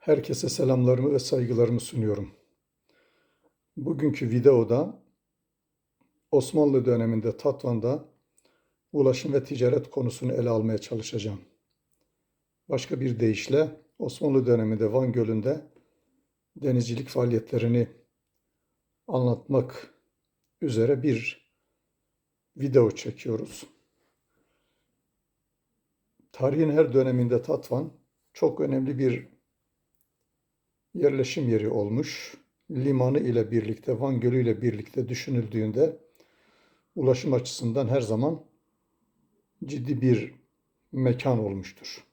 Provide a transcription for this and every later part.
Herkese selamlarımı ve saygılarımı sunuyorum. Bugünkü videoda Osmanlı döneminde Tatvan'da ulaşım ve ticaret konusunu ele almaya çalışacağım. Başka bir deyişle Osmanlı döneminde Van Gölü'nde denizcilik faaliyetlerini anlatmak üzere bir video çekiyoruz. Tarihin her döneminde Tatvan çok önemli bir yerleşim yeri olmuş. Limanı ile birlikte, Van Gölü ile birlikte düşünüldüğünde ulaşım açısından her zaman ciddi bir mekan olmuştur.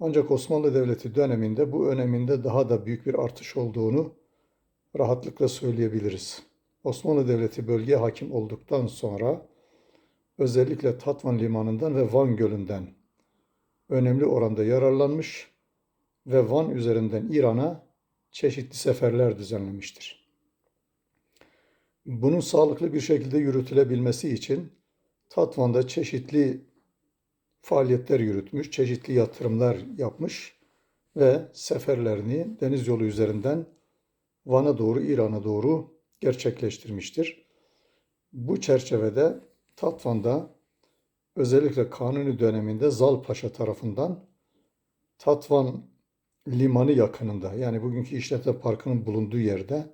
Ancak Osmanlı Devleti döneminde bu öneminde daha da büyük bir artış olduğunu rahatlıkla söyleyebiliriz. Osmanlı Devleti bölgeye hakim olduktan sonra özellikle Tatvan Limanı'ndan ve Van Gölü'nden önemli oranda yararlanmış ve Van üzerinden İran'a çeşitli seferler düzenlemiştir. Bunun sağlıklı bir şekilde yürütülebilmesi için Tatvan'da çeşitli faaliyetler yürütmüş, çeşitli yatırımlar yapmış ve seferlerini deniz yolu üzerinden Van'a doğru, İran'a doğru gerçekleştirmiştir. Bu çerçevede Tatvan'da özellikle Kanuni döneminde Zal Paşa tarafından Tatvan limanı yakınında yani bugünkü işletme parkının bulunduğu yerde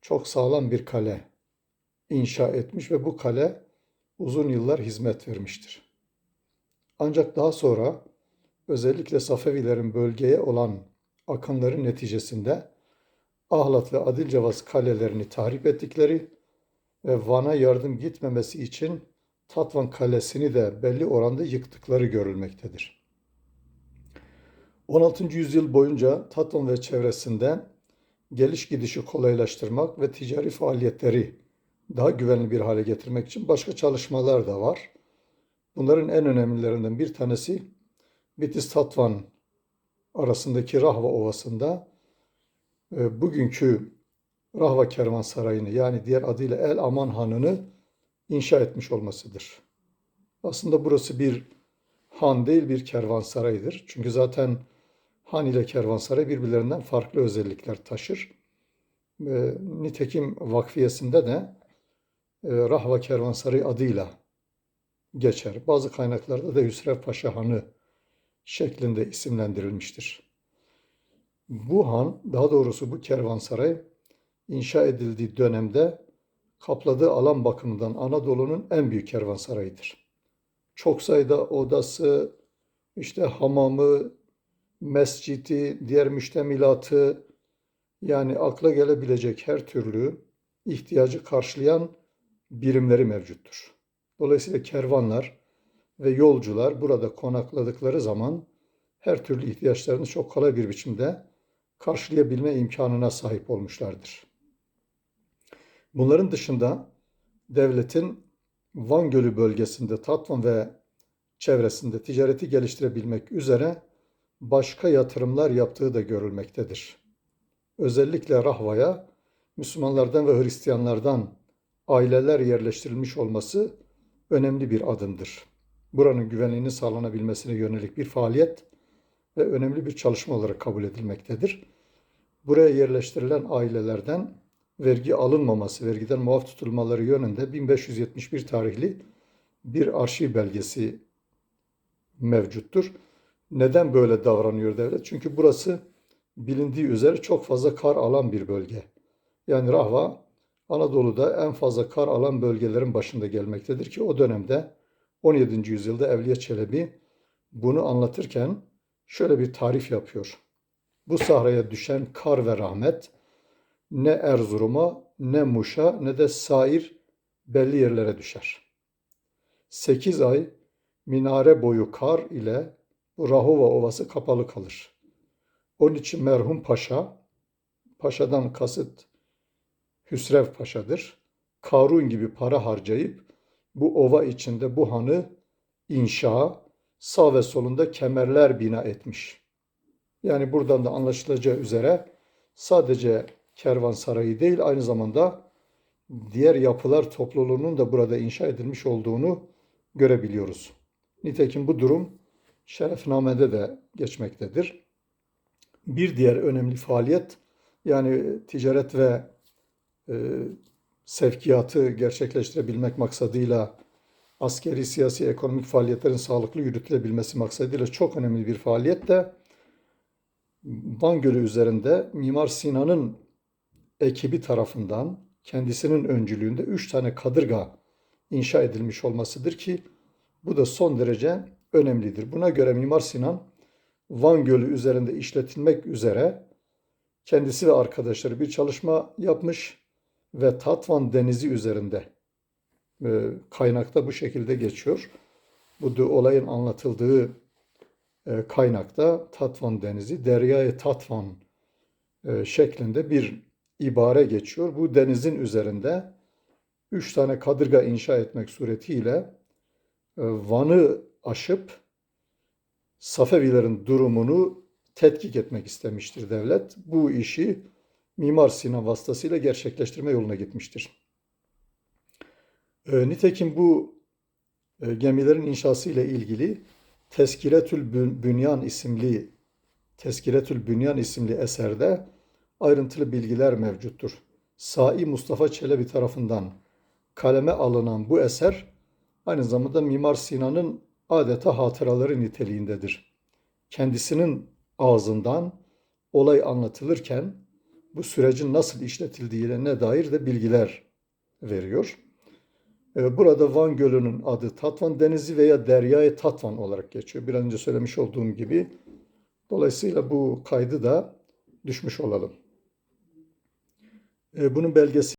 çok sağlam bir kale inşa etmiş ve bu kale uzun yıllar hizmet vermiştir. Ancak daha sonra özellikle Safevilerin bölgeye olan akınları neticesinde Ahlat ve Adilcevaz kalelerini tahrip ettikleri ve Van'a yardım gitmemesi için Tatvan Kalesi'ni de belli oranda yıktıkları görülmektedir. 16. yüzyıl boyunca Tatvan ve çevresinde geliş gidişi kolaylaştırmak ve ticari faaliyetleri daha güvenli bir hale getirmek için başka çalışmalar da var. Bunların en önemlilerinden bir tanesi Bitis Tatvan arasındaki Rahva Ovası'nda e, bugünkü Rahva Kervansarayı'nı yani diğer adıyla El Aman Hanı'nı inşa etmiş olmasıdır. Aslında burası bir han değil bir kervansaraydır. Çünkü zaten Han ile kervansaray birbirlerinden farklı özellikler taşır. E, nitekim vakfiyesinde de e, Rahva Kervansarayı adıyla geçer. Bazı kaynaklarda da Hüsrev Paşa Hanı şeklinde isimlendirilmiştir. Bu han, daha doğrusu bu kervansaray inşa edildiği dönemde kapladığı alan bakımından Anadolu'nun en büyük kervansarayıdır. Çok sayıda odası, işte hamamı, mescidi, diğer müştemilatı yani akla gelebilecek her türlü ihtiyacı karşılayan birimleri mevcuttur. Dolayısıyla kervanlar ve yolcular burada konakladıkları zaman her türlü ihtiyaçlarını çok kolay bir biçimde karşılayabilme imkanına sahip olmuşlardır. Bunların dışında devletin Van Gölü bölgesinde Tatvan ve çevresinde ticareti geliştirebilmek üzere başka yatırımlar yaptığı da görülmektedir. Özellikle Rahva'ya Müslümanlardan ve Hristiyanlardan aileler yerleştirilmiş olması önemli bir adımdır. Buranın güvenliğinin sağlanabilmesine yönelik bir faaliyet ve önemli bir çalışma olarak kabul edilmektedir. Buraya yerleştirilen ailelerden vergi alınmaması, vergiden muaf tutulmaları yönünde 1571 tarihli bir arşiv belgesi mevcuttur. Neden böyle davranıyor devlet? Çünkü burası bilindiği üzere çok fazla kar alan bir bölge. Yani Rahva Anadolu'da en fazla kar alan bölgelerin başında gelmektedir ki o dönemde 17. yüzyılda Evliya Çelebi bunu anlatırken şöyle bir tarif yapıyor. Bu sahraya düşen kar ve rahmet ne Erzurum'a ne Muş'a ne de sair belli yerlere düşer. Sekiz ay minare boyu kar ile Rahova Ovası kapalı kalır. Onun için merhum paşa, paşadan kasıt Hüsrev Paşa'dır. Karun gibi para harcayıp bu ova içinde bu hanı inşa, sağ ve solunda kemerler bina etmiş. Yani buradan da anlaşılacağı üzere sadece kervansarayı değil aynı zamanda diğer yapılar topluluğunun da burada inşa edilmiş olduğunu görebiliyoruz. Nitekim bu durum Şerefname'de de geçmektedir. Bir diğer önemli faaliyet yani ticaret ve e, sevkiyatı gerçekleştirebilmek maksadıyla askeri, siyasi, ekonomik faaliyetlerin sağlıklı yürütülebilmesi maksadıyla çok önemli bir faaliyet de Van Gölü üzerinde Mimar Sinan'ın ekibi tarafından kendisinin öncülüğünde üç tane kadırga inşa edilmiş olmasıdır ki bu da son derece önemlidir. Buna göre Mimar Sinan Van Gölü üzerinde işletilmek üzere kendisi ve arkadaşları bir çalışma yapmış ve Tatvan Denizi üzerinde e, kaynakta bu şekilde geçiyor. Bu olayın anlatıldığı e, kaynakta Tatvan Denizi, Deryayı Tatvan e, şeklinde bir ibare geçiyor. Bu denizin üzerinde üç tane kadırga inşa etmek suretiyle e, Van'ı aşıp Safevilerin durumunu tetkik etmek istemiştir devlet. Bu işi Mimar Sinan vasıtasıyla gerçekleştirme yoluna gitmiştir. E, nitekim bu e, gemilerin inşası ile ilgili Teskiretül Bünyan isimli Teskiretül Bünyan isimli eserde ayrıntılı bilgiler mevcuttur. Sai Mustafa Çelebi tarafından kaleme alınan bu eser aynı zamanda Mimar Sinan'ın adeta hatıraları niteliğindedir. Kendisinin ağzından olay anlatılırken bu sürecin nasıl işletildiğine dair de bilgiler veriyor. Ee, Burada Van Gölü'nün adı Tatvan Denizi veya Deryayı Tatvan olarak geçiyor. Bir önce söylemiş olduğum gibi. Dolayısıyla bu kaydı da düşmüş olalım. Ee, Bunun belgesi